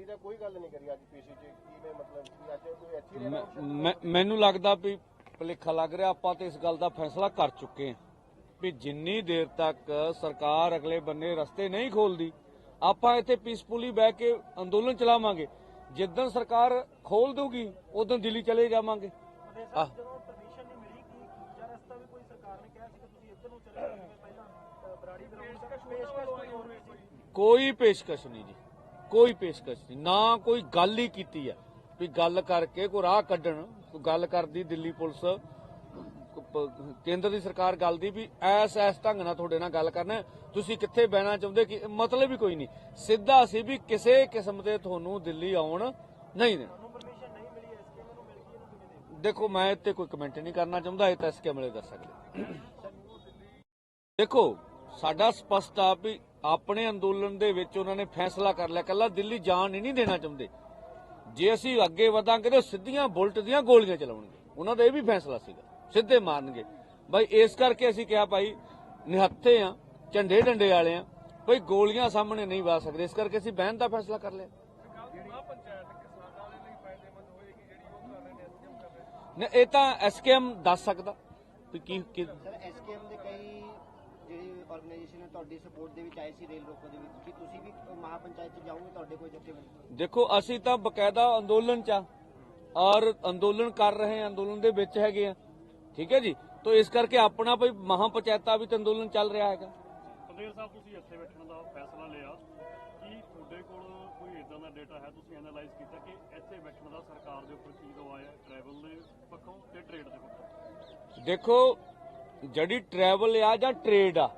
ਦਿੱਲੀ ਦਾ ਕੋਈ ਗੱਲ ਨਹੀਂ ਕਰੀ ਅੱਜ ਪੀਸੀ ਚ ਕਿਵੇਂ ਮਤਲਬ ਕਿ ਅੱਜ ਕੋਈ ਇੱਥੇ ਹੀ ਰਹਿਣਾ ਮੈਂ- ਮੈਂ- ਮੈਨੂੰ ਲੱਗਦਾ ਵੀ ਭੁਲੇਖਾ ਲੱਗ ਰਿਹਾ ਆਪਾਂ ਤੇ ਇਸ ਗੱਲ ਦਾ ਫੈਸਲਾ ਕਰ ਚੁੱਕੇ ਹਾਂ ਵੀ ਜਿੰਨੀ ਦੇਰ ਤੱਕ ਸਰਕਾਰ ਅਗਲੇ ਬੰਨੇ ਰਸਤੇ ਨਹੀਂ ਖੋਲਦੀ ਆਪਾਂ ਇੱਥੇ ਪੀਸਫੁਲੀ ਬਹਿ ਕੇ ਅੰਦੋਲਨ ਚਲਾਵਾਂਗੇ। ਜਿੱਦਣ ਸਰਕਾਰ ਖੋਲ ਦੂਗੀ ਉਦੋਂ ਦਿੱਲੀ ਚਲੇ ਜਾਵਾਂਗੇ। ਆਹ। ਜਦੋਂ ਪਰਮਿਸ਼ਨ ਨਹੀਂ ਮਿਲੀ ਕਿ ਦੂਜਾ ਰਸਤਾ ਵੀ ਕੋਈ ਸਰਕਾਰ ਨੇ ਕਿਹਾ ਸੀ ਕਿ ਤੁਸੀਂ ਇੱਧਰ ਨੂੰ ਚਲੇ ਜਾਓ ਜਿਵੇਂ ਪਹਿਲਾਂ ਅ, ਬਰਾੜੀ ਗਰਾਊਂਡ ਤੱਕ ਪੇਸ਼ਕਸ਼ ਕੋਈ ਹੋਰ ਨਹੀਂ ਸੀ। ਕੋਈ ਪੇਸ਼ਕਸ਼ ਨਹੀਂ ਜੀ। ਕੋਈ ਪੇਸ਼ਕਸ਼ ਨਹੀਂ ਨਾ ਕੋਈ ਗੱਲ ਹੀ ਕੀਤੀ ਹੈ ਵੀ ਗੱਲ ਕਰਕੇ ਕੋਈ ਰਾਹ ਕੱਢਣ ਕੋਈ ਗੱਲ ਕਰਦੀ ਦਿੱਲੀ ਪੁਲਿਸ ਕੇਂਦਰ ਦੀ ਸਰਕਾਰ ਗੱਲ ਦੀ ਵੀ ਐਸ ਐਸ ਢੰਗ ਨਾਲ ਤੁਹਾਡੇ ਨਾਲ ਗੱਲ ਕਰਨਾ ਤੁਸੀਂ ਕਿੱਥੇ ਬਹਿਣਾ ਚਾਹੁੰਦੇ ਕਿ ਮਤਲਬ ਹੀ ਕੋਈ ਨਹੀਂ। ਸਿੱਧਾ ਸੀ ਵੀ ਕਿਸੇ ਕਿਸਮ ਦੇ ਤੁਹਾਨੂੰ ਦਿੱਲੀ ਆਉਣ ਨਹੀਂ ਦੇਣਾ। ਮਿਲੀ ਮਿਲ ਦੇਖੋ ਮੈਂ ਇੱਥੇ ਕੋਈ ਕਮੈਂਟ ਨਹੀਂ ਕਰਨਾ ਚਾਹੁੰਦਾ ਇਹ ਤਾਂ ਇਸ ਕਮਲੇ ਦੱਸ ਸਕਦੇ ਦੇਖੋ ਸਾਡਾ ਸਪਸ਼ਟ ਆ ਵੀ ਆਪਣੇ ਅੰਦੋਲਨ ਦੇ ਵਿੱਚ ਉਹਨਾਂ ਨੇ ਫੈਸਲਾ ਕਰ ਲਿਆ। ਕੱਲਾ ਦਿੱਲੀ ਜਾਣ ਨਹੀਂ ਦੇਣਾ ਚਾਹੁੰਦੇ। ਜੇ ਅਸੀਂ ਅੱਗੇ ਵਧਾਂਗੇ ਤਾਂ ਸਿੱਧੀਆਂ ਬੁਲਟ ਦੀਆਂ ਗੋਲੀਆਂ ਚਲਾਉਣਗੇ। ਉਹਨਾਂ ਦਾ ਇਹ ਵੀ ਫੈਸਲਾ ਸੀਗਾ। ਸਿੱਧੇ ਮਾਰਨਗੇ। ਬਈ, ਇਸ ਕਰਕੇ ਅਸੀਂ ਕਿਹਾ, ਭਾਈ, ਨਿਹੱਥੇ ਆ, ਝੰਡੇ ਡੰਡੇ ਵਾਲੇ ਆ। ਬਈ ਗੋਲੀਆਂ ਸਾਹਮਣੇ ਨਹੀਂ ਵਾ ਸਕਦੇ। ਇਸ ਕਰਕੇ ਅਸੀਂ ਬਹਿਣ ਦਾ ਫੈਸਲਾ ਕਰ ਲਿਆ। ਨੇ, ਇਹ ਤਾਂ ਐਸਕੇਐਮ ਦੱਸ ਸਕਦਾ। ਵੀ ਕੀ ਐਸਕੇਐਮ ਦੇ ਕਈ ਜਿਹੜੀ ਆਰਗੇਨਾਈਜੇਸ਼ਨ ਹੈ ਤੁਹਾਡੀ ਸਪੋਰਟ ਦੇ ਵਿੱਚ ਆਏ ਸੀ ਰੇਲ ਰੋਕੋ ਦੇ ਵਿੱਚ। ਕੀ ਤੁਸੀਂ ਵੀ ਮਹਾਪੰਚਾਇਤ ਚ ਜਾਓਗੇ ਤੁਹਾਡੇ ਕੋਈ ਜਥੇਬੰਦੀ? ਦੇਖੋ ਅਸੀਂ ਤਾਂ ਬਕਾਇਦਾ ਅੰਦੋਲਨ ਚ ਆ। ਔਰ ਅੰਦੋਲਨ ਕਰ ਰਹੇ ਹਾਂ ਅੰਦੋਲਨ ਦੇ ਵਿੱਚ ਹੈਗੇ ਆ ਠੀਕ ਹੈ ਜੀ? ਤਾਂ ਇਸ ਕਰਕੇ ਆਪਣਾ ਕੋਈ ਮਹਾ ਪੰਚਾਇਤਾਂ ਵੀ ਤਾਂ ਅੰਦੋਲਨ ਚੱਲ ਰਿਹਾ ਹੈਗਾ। ਪੰਦੇਰ ਸਾਹਿਬ ਤੁਸੀਂ ਇੱਥੇ ਬੈਠਣ ਦਾ ਫੈਸਲਾ ਲਿਆ ਕੀ ਤੁਹਾਡੇ ਕੋਲ ਕੋਈ ਇਦਾਂ ਦਾ ਡਾਟਾ ਹੈ? ਤੁਸੀਂ ਐਨਾਲਾਈਜ਼ ਕੀਤਾ ਕਿ ਇੱਥੇ ਬੈਠਣ ਦਾ ਸਰਕਾਰ ਦੇ ਉੱਪਰ ਕੀ ਦਬਾਅ ਹੈ? ਟਰੈਵਲ ਦੇ ਪੱਖੋਂ ਤੇ ਟ੍ਰੇਡ ਦੇ ਪੱਖੋਂ? ਦੇਖੋ ਜਿਹੜੀ ਟਰੈਵਲ ਆ ਜਾਂ ਟ੍ਰੇਡ ਆ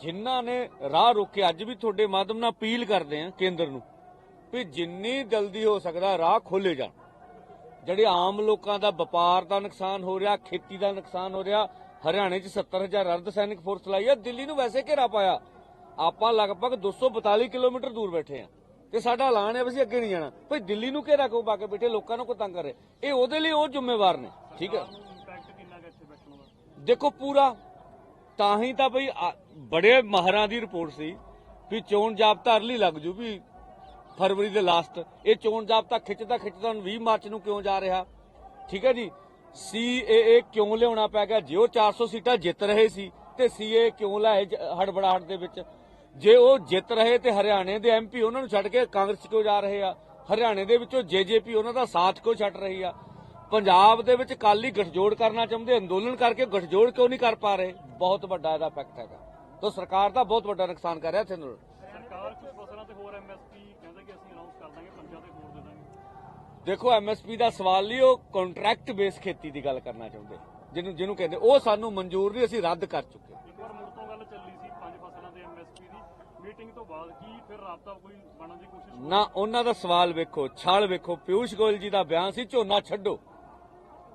ਜਿਨ੍ਹਾਂ ਨੇ ਰਾਹ ਰੋਕੇ ਅੱਜ ਵੀ ਤੁਹਾਡੇ ਮਾਧਮ ਨਾਲ ਅਪੀਲ ਕਰਦੇ ਆ ਕੇਂਦਰ ਨੂੰ ਵੀ ਜਿੰਨੀ ਜਲਦੀ ਹੋ ਸਕਦਾ ਰਾਹ ਖੋਲੇ ਜਾਣ। ਜਿਹੜੇ ਆਮ ਲੋਕਾਂ ਦਾ ਵਪਾਰ ਦਾ ਨੁਕਸਾਨ ਹੋ ਰਿਹਾ ਖੇਤੀ ਦਾ ਨੁਕਸਾਨ ਹੋ ਰਿਹਾ ਹਰਿਆਣੇ 'ਚ 70000 ਅਰਧ ਸੈਨਿਕ ਫੋਰਸ ਲਾਈ ਆ ਦਿੱਲੀ ਨੂੰ ਵੈਸੇ ਘੇਰਾ ਪਾਇਆ। ਆਪਾਂ ਲਗਭਗ 242 ਕਿਲੋਮੀਟਰ ਦੂਰ ਬੈਠੇ ਆ ਤੇ ਸਾਡਾ ਐਲਾਨ ਹੈ ਵੀ ਅਸੀਂ ਅੱਗੇ ਨਹੀਂ ਜਾਣਾ। ਭਈ ਦਿੱਲੀ ਨੂੰ ਘੇਰਾ ਕਿਉਂ ਪਾ ਕੇ ਬੈਠੇ? ਲੋਕਾਂ ਨੂੰ ਕੋ ਤੰਗ ਕਰ। ਰਹੇ ਇਹ ਉਹਦੇ ਲਈ ਉਹ ਜ਼ਿੰਮੇਵਾਰ ਨੇ ਠੀਕ ਹੈ? ਦੇਖੋ ਪੂਰਾ ਤਾਂ ਹੀ ਤਾਂ ਆ- ਬੜੇ ਮਾਹਰਾਂ ਦੀ ਰਿਪੋਰਟ ਸੀ ਵੀ ਚੋਣ ਜਾਬਤਾ ਅਰਲੀ ਲੱਗ ਜੂ ਵੀ ਫਰਵਰੀ ਦੇ ਲਾਸਟ ਇਹ ਚੋਣ ਜਾਬਤਾ ਖਿੱਚਦਾ ਖਿੱਚਦਾ ਹੁਣ 20 ਮਾਰਚ ਨੂੰ ਕਿਉਂ ਜਾ ਰਿਹਾ? ਠੀਕ ਹੈ ਜੀ? ਸੀਏਏ ਕਿਉਂ ਲਿਆਉਣਾ ਪੈ ਗਿਆ? ਜੇ ਉਹ 400 ਸੀਟਾਂ ਜਿੱਤ ਰਹੇ ਸੀ ਤੇ ਸੀਏ ਕਿਉਂ ਲਾਏ ਹੜਬੜਾਹਟ ਦੇ ਵਿੱਚ? ਜੇ ਉਹ ਜਿੱਤ ਰਹੇ ਤੇ ਹਰਿਆਣੇ ਦੇ ਐਮਪੀ ਉਹਨਾਂ ਨੂੰ ਛੱਡ ਕੇ ਕਾਂਗਰਸ ਕਿਉਂ ਜਾ ਰਹੇ ਆ? ਹਰਿਆਣੇ ਦੇ ਵਿੱਚੋਂ ਜੇਜੇਪੀ ਉਹਨਾਂ ਦਾ ਸਾਥ ਕਿਉਂ ਛੱਡ ਰਹੀ ਆ? ਪੰਜਾਬ ਦੇ ਵਿੱਚ ਕਾਲੀ ਗਠਜੋੜ ਕਰਨਾ ਚਾਹੁੰਦੇ, ਅੰਦੋਲਨ ਕਰਕੇ ਗਠਜੋੜ ਕਿਉਂ ਨਹੀਂ ਕਰ ਪਾ ਰਹੇ? ਬਹੁਤ ਵੱਡਾ ਇਹਦਾ ਫੈਕਟ ਹੈਗਾ। ਤਾਂ ਸਰਕਾਰ ਦਾ ਬਹੁਤ ਵੱਡਾ ਨੁਕਸਾਨ ਕਰ ਰਿਹਾ ਇੱਥੇ ਅੰਦੋਲਨ ਸਰਕਾਰ ਕੁਝ ਫਸਲਾਂ ਤੇ ਹੋਰ ਐਮਐਸਪੀ ਕਹਿੰਦਾ ਕਿ ਅਸੀਂ ਅਨਾਉਂਸ ਕਰ ਦਾਂਗੇ ਪੰਜਾਂ ਤੇ ਹੋਰ ਦੇ ਦਾਂਗੇ। ਦੇਖੋ ਐਮਐਸਪੀ ਦਾ ਸਵਾਲ ਨਹੀਂ ਉਹ ਕੰਟਰੈਕਟ ਬੇਸ ਖੇਤੀ ਦੀ ਗੱਲ ਕਰਨਾ ਚਾਹੁੰਦੇ। ਜਿਹਨੂੰ ਜਿਹਨੂੰ ਕਹਿੰਦੇ ਉਹ ਸਾਨੂੰ ਮਨਜ਼ੂਰ ਨਹੀਂ ਅਸੀਂ ਰੱਦ ਕਰ ਚੁੱਕੇ ਇੱਕ ਵਾਰ ਮੁੜ ਤੋਂ ਗੱਲ ਚੱਲੀ ਸੀ ਪੰਜ ਫਸਲਾਂ ਤੇ ਐਮਐਸਪੀ ਦੀ। ਮੀਟਿੰਗ ਤੋਂ ਬਾਅਦ ਕੀ ਫਿਰ ਰਾਬਤਾ ਕੋਈ ਬਣਨ ਦੀ ਕੋਸ਼ਿਸ਼ ਨਾ ਉਹਨਾਂ ਦਾ ਸਵਾਲ ਵੇਖੋ ਛਾਲ ਵੇਖੋ। ਪਿਊਸ਼ ਗੋਇਲ ਜੀ ਦਾ ਬਿਆਨ ਸੀ ਝੋਨਾ ਛੱਡੋ।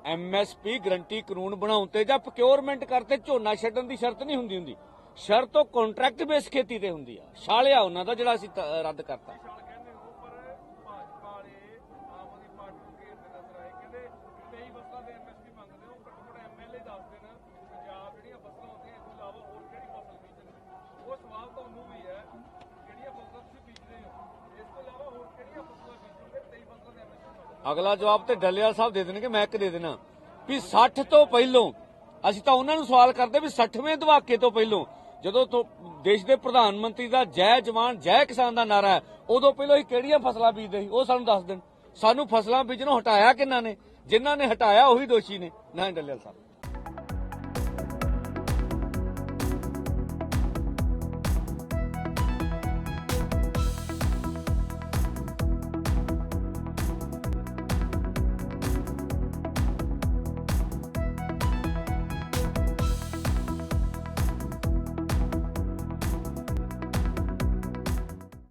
ਐਮਐਸਪੀ ਗਰੰਟੀ ਕਾਨੂੰਨ ਬਣਾਉਣ ਤੇ ਜਾਂ ਪ੍ਰੋਕਿਉਰਮੈਂਟ ਕਰਤੇ ਝੋਨਾ ਛੱਡਣ ਦੀ ਸ਼ਰਤ ਨਹੀਂ ਹੁੰਦੀ ਹੁੰਦੀ। ਸ਼ਰਤ ਉਹ ਕੰਟਰੈਕਟ ਬੇਸ ਖੇਤੀ ਤੇ ਹੁੰਦੀ ਆ। ਛਾਲਿਆ ਉਹਨਾਂ ਦਾ ਜਿਹੜਾ ਅਸੀਂ ਤ- ਰੱਦ ਕਰਤਾ। ਅਗਲਾ ਜਵਾਬ ਤੇ ਡੱਲੇਵਾਲ ਸਾਹਿਬ ਦੇ ਦੇਣਗੇ ਮੈਂ ਇੱਕ ਦੇ ਦੇਣਾ। ਵੀ 60 ਤੋਂ ਪਹਿਲੋਂ ਅਸੀਂ ਤਾਂ ਉਹਨਾਂ ਨੂੰ ਸਵਾਲ ਕਰਦੇ ਵੀ 60ਵੇਂ ਦਹਾਕੇ ਤੋਂ ਪਹਿਲੋਂ ਜਦੋਂ ਤੋਂ ਦੇਸ਼ ਦੇ ਪ੍ਰਧਾਨ ਮੰਤਰੀ ਦਾ ਜੈ ਜਵਾਨ, ਜੈ ਕਿਸਾਨ ਦਾ ਨਾਰਾ ਹੈ, ਉਦੋਂ ਪਹਿਲਾਂ ਹੀ ਕਿਹੜੀਆਂ ਫਸਲਾਂ ਬੀਜਦੇ ਸੀ? ਉਹ ਸਾਨੂੰ ਦੱਸ ਦੇਣ। ਸਾਨੂੰ ਫਸਲਾਂ ਬੀਜਣੋਂ ਹਟਾਇਆ ਕਿੰਨਾ ਨੇ? ਜਿਨ੍ਹਾਂ ਨੇ ਹਟਾਇਆ ਉਹੀ ਦੋਸ਼ੀ ਨੇ। ਨਾ ਡੱਲੇਵਾਲ ਸਾਹਿਬ।